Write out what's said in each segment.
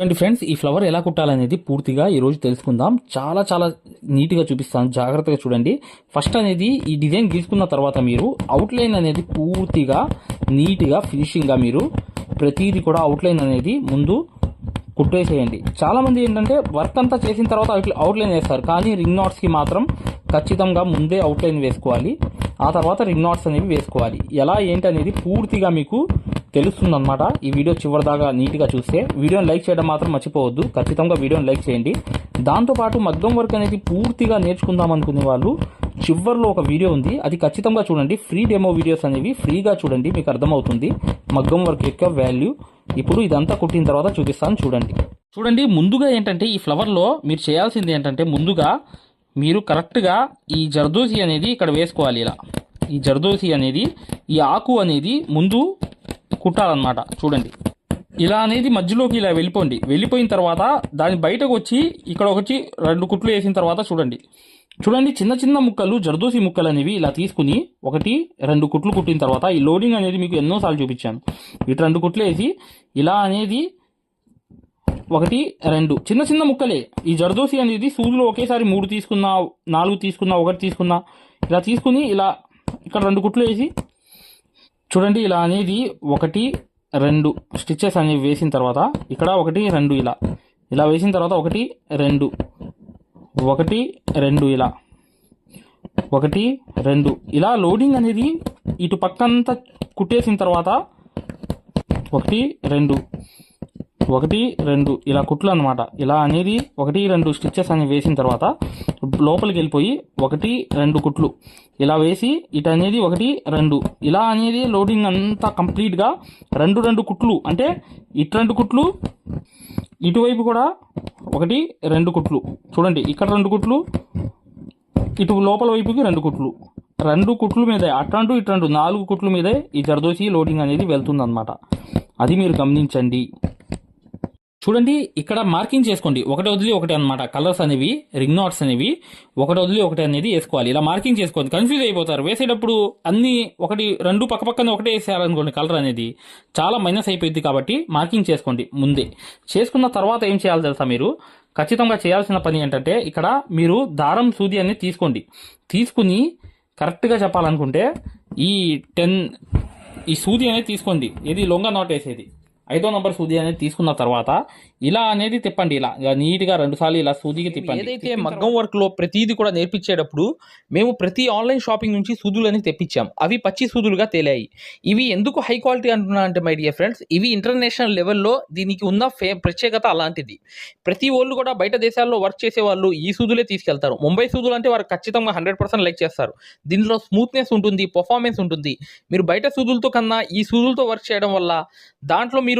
చూడండి ఫ్రెండ్స్ ఈ ఫ్లవర్ ఎలా కుట్టాలనేది పూర్తిగా ఈరోజు తెలుసుకుందాం. చాలా చాలా నీట్గా చూపిస్తాను. జాగ్రత్తగా చూడండి. ఫస్ట్ అనేది ఈ డిజైన్ గీసుకున్న తర్వాత మీరు అవుట్లైన్ అనేది పూర్తిగా నీట్గా ఫినిషింగ్గా మీరు ప్రతిదీ కూడా అవుట్లైన్ అనేది ముందు కుట్టేసేయండి చాలామంది ఏంటంటే వర్క్ అంతా చేసిన తర్వాత అవుట్ అవుట్లైన్ వేస్తారు కానీ రింగ్ నాట్స్కి మాత్రం ఖచ్చితంగా ముందే అవుట్లైన్ వేసుకోవాలి. ఆ తర్వాత రింగ్ నాట్స్ అనేవి వేసుకోవాలి. ఎలా ఏంటి అనేది పూర్తిగా మీకు తెలుస్తుందన్నమాట. ఈ వీడియో చివరిదాకా నీట్గా చూస్తే వీడియోని లైక్ చేయడం మాత్రం మర్చిపోవద్దు. ఖచ్చితంగా వీడియోని లైక్ చేయండి. దాంతోపాటు మగ్గం వర్క్ అనేది పూర్తిగా నేర్చుకుందాం అనుకునే వాళ్ళు చివరిలో ఒక వీడియో ఉంది. అది ఖచ్చితంగా చూడండి. ఫ్రీ డెమో వీడియోస్ అనేవి ఫ్రీగా చూడండి. మీకు అర్థమవుతుంది. మగ్గం వర్క్ యొక్క వాల్యూ ఇప్పుడు ఇదంతా కుట్టిన తర్వాత చూపిస్తాను చూడండి. చూడండి ముందుగా ఏంటంటే ఈ ఫ్లవర్లో మీరు చేయాల్సింది ఏంటంటే ముందుగా మీరు కరెక్ట్గా ఈ జర్దోసి అనేది ఇక్కడ వేసుకోవాలి ఇలా. ఈ జర్దోసి అనేది ఈ ఆకు అనేది ముందు కుట్టాలన్నమాట. చూడండి. ఇలా అనేది మధ్యలోకి ఇలా వెళ్ళిపోండి. వెళ్ళిపోయిన తర్వాత దాని బయటకు వచ్చి ఇక్కడ ఒకటి రెండు కుట్లు వేసిన తర్వాత చూడండి. చూడండి చిన్న చిన్న ముక్కలు జర్దోసి ముక్కలు అనేవి ఇలా తీసుకుని ఒకటి రెండు కుట్లు కుట్టిన తర్వాత ఈ లోడింగ్ అనేది మీకు ఎన్నోసార్లు చూపించాను. ఇటు రెండు కుట్లు వేసి ఇలా అనేది ఒకటి రెండు. చిన్న చిన్న ముక్కలే. ఈ జర్దోసి అనేది సూదులో ఒకేసారి మూడు తీసుకున్నా నాలుగు తీసుకున్నా ఒకటి తీసుకున్నా ఇలా తీసుకుని ఇలా ఇక్కడ రెండు కుట్లు వేసి చూడండి ఇలా అనేది ఒకటి రెండు. స్టిచ్చెస్ అనేవి వేసిన తర్వాత ఇక్కడ ఒకటి రెండు ఇలా. ఇలా వేసిన తర్వాత ఒకటి రెండు. ఒకటి రెండు ఇలా. ఒకటి రెండు. ఇలా లోడింగ్ అనేది ఇటు పక్కంతా కుట్టేసిన తర్వాత ఒకటి రెండు. ఒకటి రెండు ఇలా కుట్లు అనమాట ఇలా అనేది ఒకటి రెండు స్టిచ్చెస్ అని వేసిన తర్వాత లోపలికి వెళ్ళిపోయి ఒకటి రెండు కుట్లు. ఇలా వేసి ఇటు అనేది ఒకటి రెండు. ఇలా అనేది లోడింగ్ అంతా కంప్లీట్గా రెండు రెండు కుట్లు. అంటే ఇటు రెండు కుట్లు ఇటువైపు కూడా ఒకటి రెండు కుట్లు. చూడండి ఇక్కడ రెండు కుట్లు ఇటు లోపల వైపుకి రెండు కుట్లు. రెండు కుట్లు మీదే ఇటు ఇటంటు నాలుగు కుట్ల మీదే ఈ జర్దోసి లోడింగ్ అనేది వెళ్తుంది అది మీరు గమనించండి. చూడండి ఇక్కడ మార్కింగ్ చేసుకోండి. ఒకటి వదిలి ఒకటి అనమాట కలర్స్ అనేవి రింగ్ నాట్స్ అనేవి ఒకటి వదిలి ఒకటి అనేది వేసుకోవాలి. ఇలా మార్కింగ్ చేసుకోండి. కన్ఫ్యూజ్ అయిపోతారు. వేసేటప్పుడు అన్ని ఒకటి రెండు పక్క పక్కన ఒకటే వేసేయాలనుకోండి కలర్ అనేది. చాలా మైనస్ అయిపోయింది కాబట్టి మార్కింగ్ చేసుకోండి ముందే. చేసుకున్న తర్వాత ఏం చేయాలి తెలుసా మీరు? ఖచ్చితంగా చేయాల్సిన పని ఏంటంటే ఇక్కడ మీరు దారం సూది అనేది తీసుకోండి. తీసుకుని కరెక్ట్గా చెప్పాలనుకుంటే ఈ టెన్ ఈ సూది అనేది తీసుకోండి. ఇది లొంగ నాట్ వేసేది. ఐదో నంబర్ సూది అనేది తీసుకున్న తర్వాత ఇలా అనేది తిప్పండి ఇలా నీట్గా రెండు సార్లు ఇలా సూదికి తిప్పండి. ఏదైతే మగ్గం వర్క్లో ప్రతిదీ కూడా నేర్పించేటప్పుడు మేము ప్రతి ఆన్లైన్ షాపింగ్ నుంచి సూదులని తెప్పించాం. అవి పచ్చి సూదులుగా తేలాయి. ఇవి ఎందుకు హై క్వాలిటీ అంటున్నా అంటే మై డియర్ ఫ్రెండ్స్ ఇవి ఇంటర్నేషనల్ లెవెల్లో దీనికి ఉన్న ఫే ప్రత్యేకత అలాంటిది. ప్రతి వాళ్ళు కూడా బయట దేశాల్లో వర్క్ చేసే వాళ్ళు ఈ సూదులే తీసుకెళ్తారు. ముంబై సూదులు అంటే వారు ఖచ్చితంగా హండ్రెడ్ పర్సెంట్ లైక్ చేస్తారు. దీనిలో స్మూత్నెస్ ఉంటుంది పర్ఫార్మెన్స్ ఉంటుంది. మీరు బయట సూదులతో కన్నా ఈ సూదులతో వర్క్ చేయడం వల్ల దాంట్లో మీరు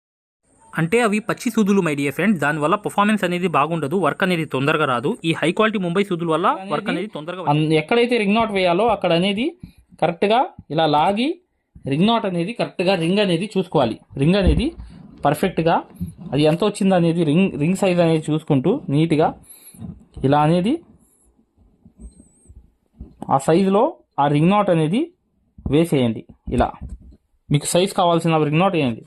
అంటే అవి పచ్చి సూదులు మై డియర్ ఫ్రెండ్ దానివల్ల పర్ఫార్మెన్స్ అనేది బాగుండదు వర్క్ అనేది తొందరగా రాదు. ఈ హై క్వాలిటీ ముంబై సూదుల వల్ల వర్క్ అనేది తొందరగా ఎక్కడైతే రింగ్ నాట్ వేయాలో అక్కడ అనేది కరెక్ట్గా ఇలా లాగి రింగ్ నాట్ అనేది కరెక్ట్గా రింగ్ అనేది చూసుకోవాలి. రింగ్ అనేది పర్ఫెక్ట్గా అది ఎంత వచ్చింది అనేది రింగ్ రింగ్ సైజ్ అనేది చూసుకుంటూ నీట్గా ఇలా అనేది ఆ సైజులో ఆ రింగ్ నాట్ అనేది వేసేయండి. ఇలా. మీకు సైజ్ కావాల్సిన రింగ్ నాట్ వేయండి.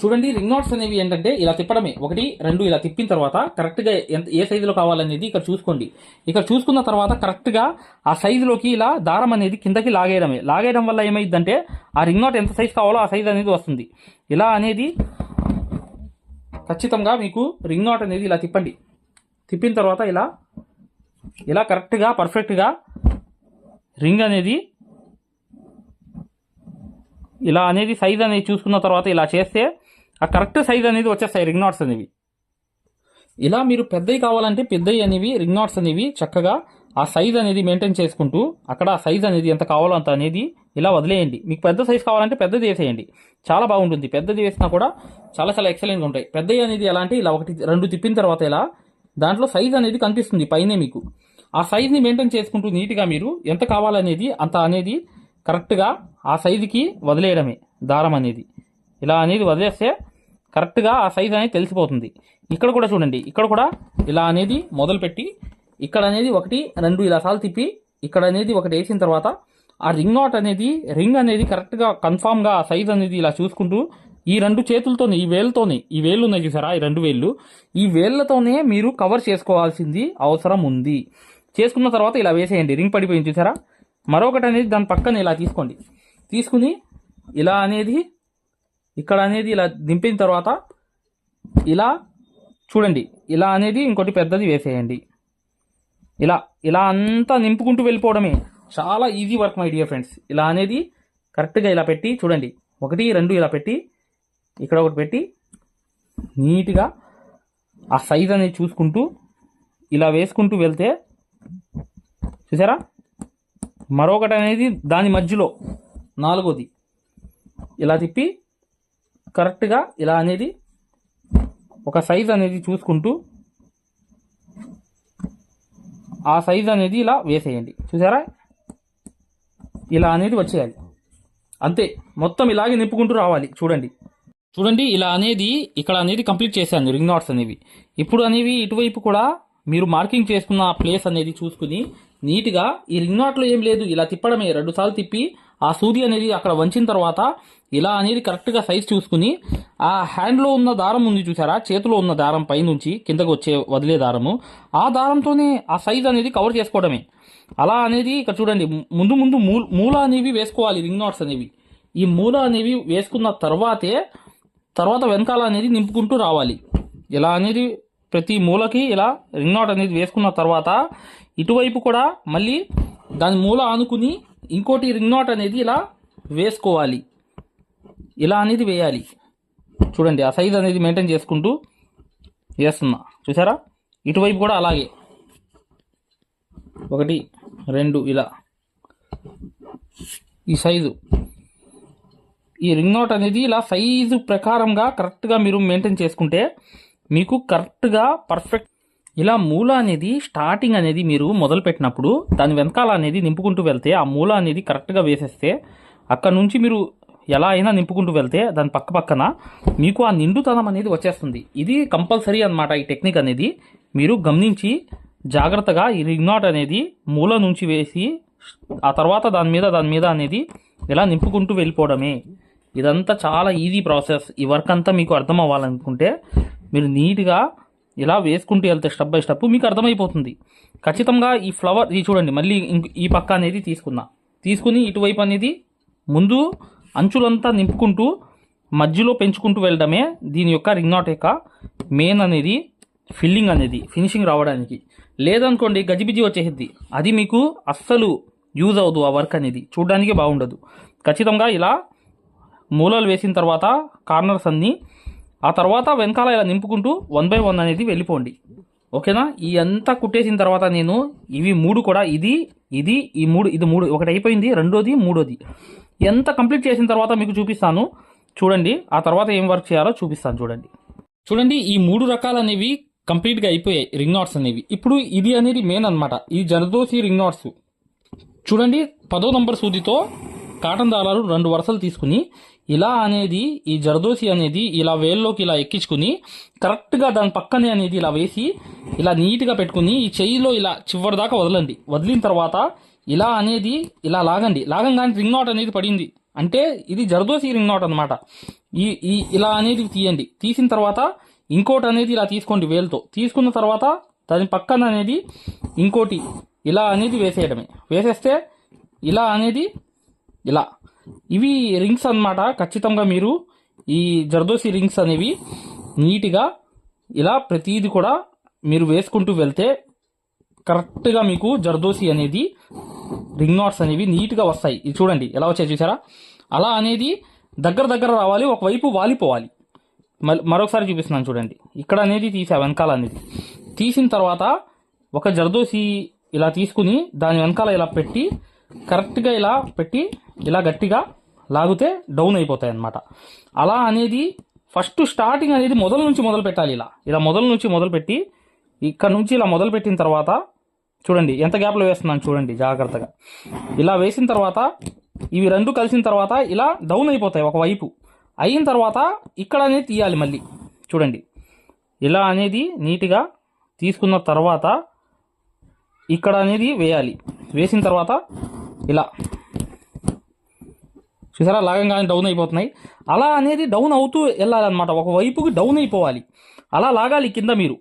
చూడండి రింగ్ నాట్స్ అనేవి ఏంటంటే ఇలా తిప్పడమే. ఒకటి రెండు ఇలా తిప్పిన తర్వాత కరెక్ట్గా ఎంత ఏ సైజులో కావాలనేది ఇక్కడ చూసుకోండి. ఇక్కడ చూసుకున్న తర్వాత కరెక్ట్గా ఆ సైజులోకి ఇలా దారం అనేది కిందకి లాగేయడమే. లాగేయడం వల్ల ఏమైందంటే ఆ రింగ్ నాట్ ఎంత సైజ్ కావాలో ఆ సైజ్ అనేది వస్తుంది. ఇలా అనేది ఖచ్చితంగా మీకు రింగ్ నాట్ అనేది ఇలా తిప్పండి. తిప్పిన తర్వాత ఇలా ఇలా కరెక్ట్గా పర్ఫెక్ట్గా రింగ్ అనేది ఇలా అనేది సైజ్ అనేది చూసుకున్న తర్వాత ఇలా చేస్తే ఆ కరెక్ట్ సైజ్ అనేది వచ్చేస్తాయి రింగ్ నాట్స్ అనేవి. ఇలా మీరు పెద్దవి కావాలంటే పెద్దవి అనేవి రింగ్ నాట్స్ అనేవి చక్కగా ఆ సైజ్ అనేది మెయింటైన్ చేసుకుంటూ అక్కడ ఆ సైజ్ అనేది ఎంత కావాలో అంత అనేది ఇలా వదిలేయండి. మీకు పెద్ద సైజ్ కావాలంటే పెద్దది వేసేయండి. చాలా బాగుంటుంది. పెద్దది వేసినా కూడా చాలా చాలా ఎక్సలెంట్గా ఉంటాయి. పెద్దవి అనేది ఎలా అంటే ఇలా ఒకటి రెండు తిప్పిన తర్వాత ఇలా దాంట్లో సైజ్ అనేది కనిపిస్తుంది పైనే మీకు. ఆ సైజ్ని మెయింటైన్ చేసుకుంటూ నీట్గా మీరు ఎంత కావాలనేది అంత అనేది కరెక్ట్గా ఆ సైజుకి వదిలేయడమే దారం అనేది. ఇలా అనేది వదిలేస్తే కరెక్ట్గా ఆ సైజ్ అనేది తెలిసిపోతుంది. ఇక్కడ కూడా చూడండి. ఇక్కడ కూడా ఇలా అనేది మొదలుపెట్టి ఇక్కడ అనేది ఒకటి రెండు ఇలా సార్లు తిప్పి ఇక్కడ అనేది ఒకటి వేసిన తర్వాత ఆ రింగ్ నాట్ అనేది రింగ్ అనేది కరెక్ట్గా కన్ఫామ్గా ఆ సైజ్ అనేది ఇలా చూసుకుంటూ ఈ రెండు చేతులతోనే ఈ వేళ్ళతోని ఈ వేళ్ళు ఉన్నాయి చూసారా? ఈ రెండు వేళ్ళు. ఈ వేళ్ళతోనే మీరు కవర్ చేసుకోవాల్సింది అవసరం ఉంది. చేసుకున్న తర్వాత ఇలా వేసేయండి. రింగ్ పడిపోయింది చూసారా? మరొకటి అనేది దాని పక్కన ఇలా తీసుకోండి. తీసుకుని ఇలా అనేది ఇక్కడ అనేది ఇలా దింపిన తర్వాత ఇలా చూడండి ఇలా అనేది ఇంకోటి పెద్దది వేసేయండి. ఇలా ఇలా అంతా నింపుకుంటూ వెళ్ళిపోవడమే. చాలా easy work my dear friends ఇలా అనేది కరెక్ట్గా ఇలా పెట్టి చూడండి. ఒకటి రెండు ఇలా పెట్టి ఇక్కడ ఒకటి పెట్టి నీట్గా ఆ సైజ్ అనేది చూసుకుంటూ ఇలా వేసుకుంటూ వెళ్తే చూసారా? మరొకటి అనేది దాని మధ్యలో నాలుగోది. ఇలా తిప్పి కరెక్ట్గా ఇలా అనేది ఒక సైజ్ అనేది చూసుకుంటూ ఆ సైజ్ అనేది ఇలా వేసేయండి. చూసారా? ఇలా అనేది వచ్చేయాలి. అంతే. మొత్తం ఇలాగే నింపుకుంటూ రావాలి. చూడండి. చూడండి ఇలా అనేది ఇక్కడ అనేది కంప్లీట్ చేశాను రింగ్ నాట్స్ అనేవి. ఇప్పుడు అనేవి ఇటువైపు కూడా మీరు మార్కింగ్ చేసుకున్న ఆ ప్లేస్ అనేది చూసుకుని నీట్గా ఈ రింగ్ నాట్లో ఏం లేదు ఇలా తిప్పడమే రెండుసార్లు తిప్పి ఆ సూది అనేది అక్కడ వంచిన తర్వాత ఇలా అనేది కరెక్ట్గా సైజ్ చూసుకుని ఆ హ్యాండ్లో ఉన్న దారం ఉంది చూసారా? చేతిలో ఉన్న దారం పైనుంచి కిందకు వచ్చే వదిలే దారము. ఆ దారంతోనే ఆ సైజ్ అనేది కవర్ చేసుకోవడమే. అలా అనేది ఇక్కడ చూడండి ముందు ముందు మూల మూల అనేవి వేసుకోవాలి రింగ్ నాట్స్ అనేవి. ఈ మూల అనేవి వేసుకున్న తర్వాతే తర్వాత వెనకాల అనేది నింపుకుంటూ రావాలి. ఇలా అనేది ప్రతి మూలకి ఇలా రింగ్ నాట్ అనేది వేసుకున్న తర్వాత ఇటువైపు కూడా మళ్ళీ దాని మూల ఆనుకుని ఇంకోటి రింగ్ నాట్ అనేది ఇలా వేసుకోవాలి. ఇలా అనేది వేయాలి. చూడండి ఆ సైజ్ అనేది మెయింటైన్ చేసుకుంటూ వేస్తున్నా. చూసారా? ఇటువైపు కూడా అలాగే. ఒకటి రెండు ఇలా. ఈ సైజు ఈ రింగ్ నోట్ అనేది ఇలా సైజు ప్రకారంగా కరెక్ట్గా మీరు మెయింటైన్ చేసుకుంటే మీకు కరెక్ట్గా పర్ఫెక్ట్ ఇలా మూల అనేది స్టార్టింగ్ అనేది మీరు మొదలుపెట్టినప్పుడు దాని వెనకాల అనేది నింపుకుంటూ వెళ్తే ఆ మూల అనేది కరెక్ట్గా వేసేస్తే అక్కడ నుంచి మీరు ఎలా అయినా నింపుకుంటూ వెళ్తే దాని పక్క పక్కన మీకు ఆ నిండుతనం అనేది వచ్చేస్తుంది. ఇది కంపల్సరీ అన్నమాట ఈ టెక్నిక్ అనేది. మీరు గమనించి జాగ్రత్తగా ఈ రింగ్ నాట్ అనేది మూల నుంచి వేసి ఆ తర్వాత దాని మీద దాని మీద అనేది ఇలా నింపుకుంటూ వెళ్ళిపోవడమే. ఇదంతా చాలా ఈజీ ప్రాసెస్ ఈ వర్క్ అంతా మీకు అర్థం అవ్వాలనుకుంటే మీరు నీట్గా ఇలా వేసుకుంటూ వెళ్తే స్టెప్ బై స్టెప్ మీకు అర్థమైపోతుంది. ఖచ్చితంగా ఈ ఫ్లవర్ ఇది చూడండి మళ్ళీ ఇంక- ఈ పక్క అనేది తీసుకున్నా. తీసుకుని ఇటువైపు అనేది ముందు అంచులంతా నింపుకుంటూ మధ్యలో పెంచుకుంటూ వెళ్ళడమే దీని యొక్క రింగ్ నాట్ యొక్క మెయిన్ అనేది ఫిల్లింగ్ అనేది ఫినిషింగ్ రావడానికి. లేదనుకోండి గజిబిజి వచ్చేసిద్ది. అది మీకు అస్సలు యూజ్ అవ్వదు ఆ వర్క్ అనేది. చూడడానికి బాగుండదు. ఖచ్చితంగా ఇలా మూలలు వేసిన తర్వాత కార్నర్స్ అన్నీ ఆ తర్వాత వెనకాల ఇలా నింపుకుంటూ వన్ బై వన్ అనేది వెళ్ళిపోండి. ఓకేనా? ఈ అంతా కుట్టేసిన తర్వాత నేను ఇవి మూడు కూడా ఇది ఇది ఈ మూడు ఇది మూడు ఒకటి అయిపోయింది రెండోది మూడోది. ఎంత కంప్లీట్ చేసిన తర్వాత మీకు చూపిస్తాను. చూడండి ఆ తర్వాత ఏం వర్క్ చేయాలో చూపిస్తాను చూడండి. చూడండి ఈ మూడు రకాలు అనేవి కంప్లీట్గా అయిపోయాయి రింగ్ నాట్స్ అనేవి. ఇప్పుడు ఇది అనేది మెయిన్ అన్నమాట. ఈ జరదోసి రింగ్ నాట్స్ చూడండి పదో నంబర్ సూదితో కాటన్ దారాలు రెండు వరుసలు తీసుకుని ఇలా అనేది ఈ జరదోసి అనేది ఇలా వేల్లోకి ఇలా ఎక్కించుకుని కరెక్ట్గా దాని పక్కనే అనేది ఇలా వేసి ఇలా నీట్గా పెట్టుకుని ఈ చెయ్యిలో ఇలా చివరి దాకా వదలండి. వదిలిన తర్వాత ఇలా అనేది ఇలా లాగండి. లాగంగానే రింగ్ నాట్ అనేది పడింది. అంటే ఇది జరదోసి రింగ్ నాట్ అనమాట ఈ ఈ ఇలా అనేది తీయండి. తీసిన తర్వాత ఇంకోటి అనేది ఇలా తీసుకోండి వేలుతో. తీసుకున్న తర్వాత దాని పక్కన అనేది ఇంకోటి ఇలా అనేది వేసేయడమే. వేసేస్తే ఇలా అనేది ఇలా ఇవి రింగ్స్ అన్నమాట. ఖచ్చితంగా మీరు ఈ జర్దోసి రింగ్స్ అనేవి నీట్గా ఇలా ప్రతిదీ కూడా మీరు వేసుకుంటూ వెళ్తే కరెక్ట్గా మీకు జర్దోసి అనేది రింగ్ నాట్స్ అనేవి నీట్గా వస్తాయి. ఇది చూడండి ఎలా వచ్చాయి చూసారా? అలా అనేది దగ్గర దగ్గర రావాలి ఒకవైపు వాలిపోవాలి. మరొకసారి చూపిస్తున్నాను చూడండి. ఇక్కడ అనేది తీసా వెనకాల అనేది. తీసిన తర్వాత ఒక జర్దోసి ఇలా తీసుకుని దాని వెనకాల ఇలా పెట్టి కరెక్ట్గా ఇలా పెట్టి ఇలా గట్టిగా లాగితే డౌన్ అయిపోతాయి అన్నమాట. అలా అనేది ఫస్ట్ స్టార్టింగ్ అనేది మొదల నుంచి మొదలు పెట్టాలి ఇలా. ఇలా మొదల నుంచి మొదలుపెట్టి ఇక్కడ నుంచి ఇలా మొదలు పెట్టిన తర్వాత చూడండి ఎంత గ్యాప్లో వేస్తున్నాను చూడండి జాగ్రత్తగా. ఇలా వేసిన తర్వాత ఇవి రెండు కలిసిన తర్వాత ఇలా డౌన్ అయిపోతాయి ఒకవైపు అయిన తర్వాత ఇక్కడ అనేది తీయాలి మళ్ళీ. చూడండి ఇలా అనేది నీట్గా తీసుకున్న తర్వాత ఇక్కడ అనేది వేయాలి. వేసిన తర్వాత ఇలా. చూసారా? లాగంగానే డౌన్ అయిపోతున్నాయి. అలా అనేది డౌన్ అవుతూ వెళ్ళాలన్నమాట. ఒక వైపుకి డౌన్ అయిపోవాలి. అలా లాగాలి కింద మీరు.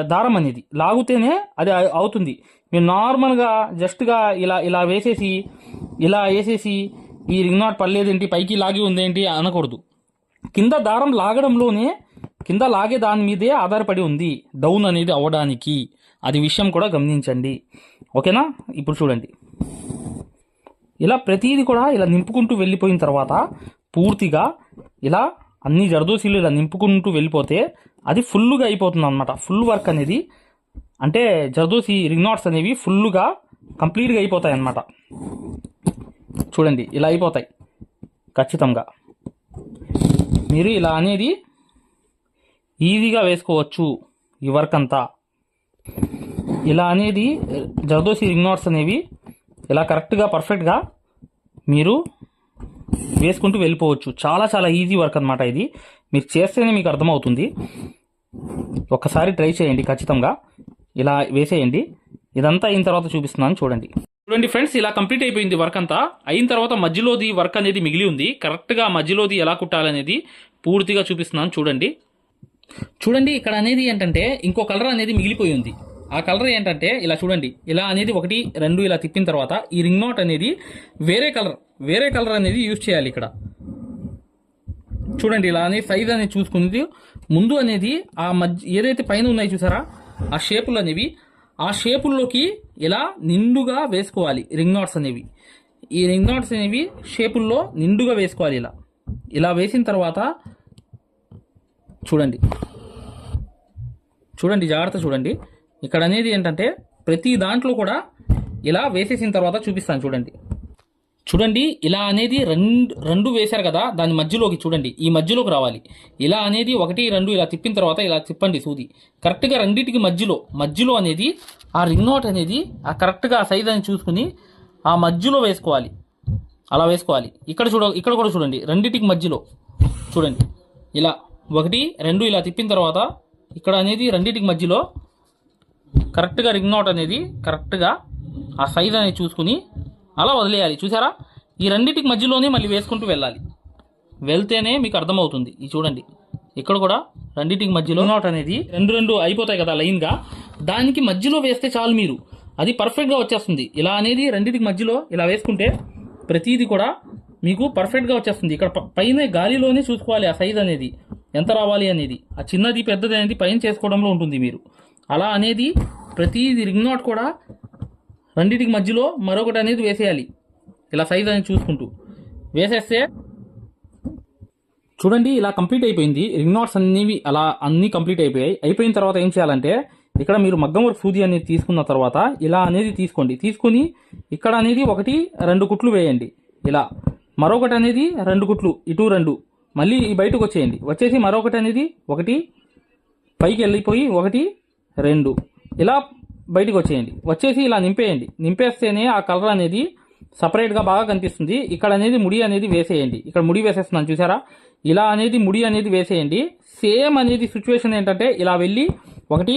దారం అనేది. లాగితేనే అది అవుతుంది. మీరు నార్మల్గా జస్ట్గా ఇలా ఇలా వేసేసి ఇలా వేసేసి ఈ రింగ్ నాట్ పడలేదేంటి? పైకి లాగి ఉందేంటి? అనకూడదు. కింద దారం లాగడంలోనే కింద లాగే దాని మీదే ఆధారపడి ఉంది డౌన్ అనేది అవ్వడానికి అది విషయం కూడా గమనించండి. ఓకేనా? ఇప్పుడు చూడండి. ఇలా ప్రతిదీ కూడా ఇలా నింపుకుంటూ వెళ్ళిపోయిన తర్వాత పూర్తిగా ఇలా అన్ని జరదోసీలు ఇలా నింపుకుంటూ వెళ్ళిపోతే అది ఫుల్గా అయిపోతుంది అనమాట ఫుల్ వర్క్ అనేది అంటే జరదోసి రింగ్నాట్స్ అనేవి ఫుల్గా కంప్లీట్గా అయిపోతాయి అన్నమాట. చూడండి ఇలా అయిపోతాయి. ఖచ్చితంగా. మీరు ఇలా అనేది ఈజీగా వేసుకోవచ్చు ఈ వర్క్ అంతా. ఇలా అనేది జర్దోసి రింగ్ నాట్స్ అనేవి ఇలా కరెక్ట్గా పర్ఫెక్ట్గా మీరు వేసుకుంటూ వెళ్ళిపోవచ్చు. చాలా చాలా ఈజీ వర్క్ అనమాట ఇది. మీరు చేస్తేనే మీకు అర్థమవుతుంది. ఒక్కసారి ట్రై చేయండి ఖచ్చితంగా. ఇలా వేసేయండి. ఇదంతా అయిన తర్వాత చూపిస్తున్నాను చూడండి. చూడండి ఫ్రెండ్స్ ఇలా కంప్లీట్ అయిపోయింది వర్క్ అంతా. అయిన తర్వాత మధ్యలోది వర్క్ అనేది మిగిలి ఉంది. కరెక్ట్గా మధ్యలోది ఎలా కుట్టాలనేది పూర్తిగా చూపిస్తున్నాను చూడండి. చూడండి ఇక్కడ అనేది ఏంటంటే ఇంకో కలర్ అనేది మిగిలిపోయి ఉంది. ఆ కలర్ ఏంటంటే ఇలా చూడండి ఇలా అనేది ఒకటి రెండు ఇలా తిప్పిన తర్వాత ఈ రింగ్ నోట్ అనేది వేరే కలర్ వేరే కలర్ అనేది యూజ్ చేయాలి ఇక్కడ. చూడండి ఇలా అనేది సైజ్ అనేది చూసుకుంది. ముందు అనేది ఆ మధ్య ఏదైతే పైన ఉన్నాయి చూసారా ఆ షేపులు అనేవి ఆ షేపుల్లోకి ఇలా నిండుగా వేసుకోవాలి రింగ్ నాట్స్ అనేవి. ఈ రింగ్ నాట్స్ అనేవి షేపుల్లో నిండుగా వేసుకోవాలి ఇలా. ఇలా వేసిన తర్వాత చూడండి. చూడండి జాగ్రత్త చూడండి. ఇక్కడ అనేది ఏంటంటే ప్రతి దాంట్లో కూడా ఇలా వేసేసిన తర్వాత చూపిస్తాను చూడండి. చూడండి ఇలా అనేది రెండు రెండు వేశారు కదా దాని మధ్యలోకి చూడండి ఈ మధ్యలోకి రావాలి. ఇలా అనేది ఒకటి రెండు ఇలా తిప్పిన తర్వాత ఇలా తిప్పండి సూది. కరెక్ట్గా రెండింటికి మధ్యలో మధ్యలో అనేది ఆ రింగ్ నోట్ అనేది ఆ కరెక్ట్గా ఆ సైజ్ అని చూసుకుని ఆ మధ్యలో వేసుకోవాలి. అలా వేసుకోవాలి. ఇక్కడ చూడ ఇక్కడ కూడా చూడండి రెండింటికి మధ్యలో చూడండి. ఇలా ఒకటి రెండు ఇలా తిప్పిన తర్వాత ఇక్కడ అనేది రెండింటికి మధ్యలో కరెక్ట్గా రింగ్ నాట్ అనేది కరెక్ట్గా ఆ సైజ్ అనేది చూసుకుని అలా వదిలేయాలి. చూసారా? ఈ రెండింటికి మధ్యలోనే మళ్ళీ వేసుకుంటూ వెళ్ళాలి. వెళ్తేనే మీకు అర్థమవుతుంది. ఇది చూడండి. ఇక్కడ కూడా రెండింటికి మధ్యలో నాట్ అనేది రెండు రెండు అయిపోతాయి కదా లైన్గా. దానికి మధ్యలో వేస్తే చాలు మీరు. అది పర్ఫెక్ట్గా వచ్చేస్తుంది. ఇలా అనేది రెండింటికి మధ్యలో ఇలా వేసుకుంటే ప్రతిదీ కూడా మీకు పర్ఫెక్ట్గా వచ్చేస్తుంది. ఇక్కడ ప- పైన గాలిలోనే చూసుకోవాలి ఆ సైజ్ అనేది. ఎంత రావాలి అనేది. ఆ చిన్నది పెద్దది అనేది పైన చేసుకోవడంలో ఉంటుంది మీరు. అలా అనేది ప్రతిది రింగ్ నాట్ కూడా రెండింటికి మధ్యలో మరొకటి అనేది వేసేయాలి. ఇలా సైజ్ అనేది చూసుకుంటూ. వేసేస్తే చూడండి ఇలా కంప్లీట్ అయిపోయింది. రింగ్ నాట్స్ అనేవి అలా అన్నీ కంప్లీట్ అయిపోయాయి. అయిపోయిన తర్వాత ఏం చేయాలంటే ఇక్కడ మీరు మగ్గం వర్క్ సూది అనేది తీసుకున్న తర్వాత ఇలా అనేది తీసుకోండి. తీసుకొని ఇక్కడ అనేది ఒకటి రెండు కుట్లు వేయండి. ఇలా మరొకటి అనేది రెండు కుట్లు ఇటు రెండు. మళ్ళీ బయటకు వచ్చేయండి. వచ్చేసి మరొకటి అనేది ఒకటి పైకి వెళ్ళిపోయి ఒకటి రెండు. ఇలా బయటకు వచ్చేయండి. వచ్చేసి ఇలా నింపేయండి. నింపేస్తేనే ఆ కలర్ అనేది సపరేట్గా బాగా కనిపిస్తుంది. ఇక్కడ అనేది ముడి అనేది వేసేయండి. ఇక్కడ ముడి వేసేస్తున్నాను చూసారా? ఇలా అనేది ముడి అనేది వేసేయండి. సేమ్ అనేది సిచ్యువేషన్ ఏంటంటే ఇలా వెళ్ళి ఒకటి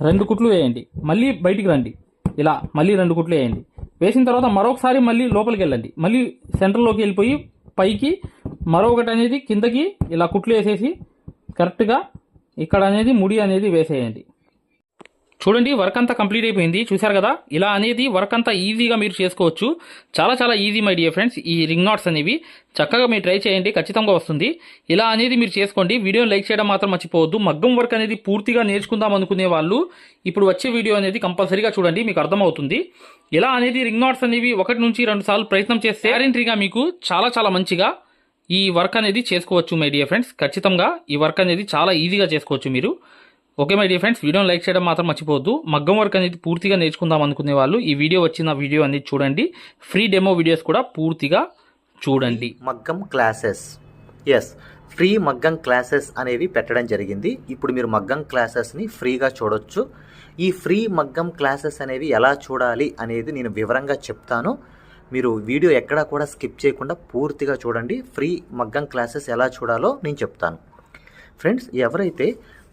రెండు కుట్లు వేయండి. మళ్ళీ బయటికి రండి. ఇలా మళ్ళీ రెండు కుట్లు వేయండి. వేసిన తర్వాత మరొకసారి మళ్ళీ లోపలికి వెళ్ళండి. మళ్ళీ సెంటర్లోకి వెళ్ళిపోయి పైకి మరొకటి అనేది కిందకి ఇలా కుట్లు వేసేసి కరెక్ట్గా ఇక్కడ అనేది ముడి అనేది వేసేయండి. చూడండి వర్క్ అంతా కంప్లీట్ అయిపోయింది. చూశారు కదా? ఇలా అనేది వర్క్ అంతా ఈజీగా మీరు చేసుకోవచ్చు. చాలా చాలా ఈజీ మై డియర్ ఫ్రెండ్స్ ఈ రింగ్ నాట్స్ అనేవి చక్కగా మీరు ట్రై చేయండి. ఖచ్చితంగా వస్తుంది. ఇలా అనేది మీరు చేసుకోండి. వీడియోని లైక్ చేయడం మాత్రం మర్చిపోవద్దు. మగ్గం వర్క్ అనేది పూర్తిగా నేర్చుకుందాం అనుకునే వాళ్ళు ఇప్పుడు వచ్చే వీడియో అనేది కంపల్సరీగా చూడండి. మీకు అర్థమవుతుంది. ఇలా అనేది రింగ్ నాట్స్ అనేవి ఒకటి నుంచి రెండు సార్లు ప్రయత్నం చేస్తే గ్యారెంటీగా మీకు చాలా చాలా మంచిగా ఈ వర్క్ అనేది చేసుకోవచ్చు మై డియర్ ఫ్రెండ్స్ ఖచ్చితంగా ఈ వర్క్ అనేది చాలా ఈజీగా చేసుకోవచ్చు మీరు. ఓకే మై డియర్ ఫ్రెండ్స్ వీడియోని లైక్ చేయడం మాత్రం మర్చిపోవద్దు. మగ్గం వర్క్ అనేది పూర్తిగా నేర్చుకుందాం అనుకునే వాళ్ళు ఈ వీడియో వచ్చిన వీడియో అనేది చూడండి. ఫ్రీ డెమో వీడియోస్ కూడా పూర్తిగా చూడండి. మగ్గం క్లాసెస్ ఎస్ ఫ్రీ మగ్గం క్లాసెస్ అనేవి పెట్టడం జరిగింది. ఇప్పుడు మీరు మగ్గం క్లాసెస్ని ఫ్రీగా చూడొచ్చు. ఈ ఫ్రీ మగ్గం క్లాసెస్ అనేవి ఎలా చూడాలి అనేది నేను వివరంగా చెప్తాను. మీరు వీడియో ఎక్కడా కూడా స్కిప్ చేయకుండా పూర్తిగా చూడండి. ఫ్రీ మగ్గం క్లాసెస్ ఎలా చూడాలో నేను చెప్తాను. ఫ్రెండ్స్ ఎవరైతే